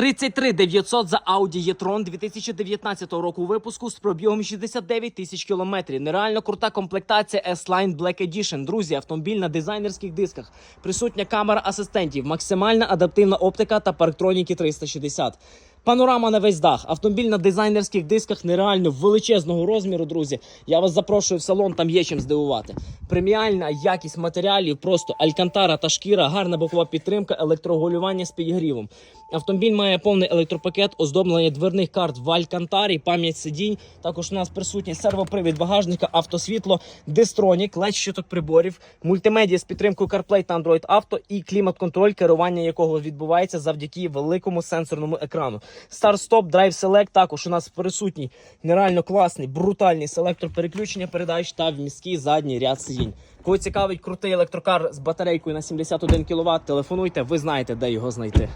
33 900 за Audi e-tron 2019 року випуску з пробігом 69 тисяч кілометрів. Нереально крута комплектація S-Line Black Edition. Друзі, автомобіль на дизайнерських дисках. Присутня камера асистентів, максимальна адаптивна оптика та парктроніки 360. Панорама на весь дах. Автомобіль на дизайнерських дисках нереально величезного розміру, друзі. Я вас запрошую в салон, там є чим здивувати. Преміальна якість матеріалів, просто алькантара та шкіра, гарна бокова підтримка, електрогулювання з підігрівом. Автомобіль має повний електропакет, оздоблення дверних карт в алькантарі, пам'ять сидінь. Також у нас присутній сервопривід багажника, автосвітло, дистронік, ледь щиток приборів, мультимедіа з підтримкою CarPlay та Android Auto і клімат-контроль, керування якого відбувається завдяки великому сенсорному екрану. Старт-стоп, Drive Select також у нас присутній нереально класний, брутальний селектор переключення передач та вмісткий задній ряд сидінь. Кого цікавить крутий електрокар з батарейкою на 71 кВт, телефонуйте, ви знаєте, де його знайти.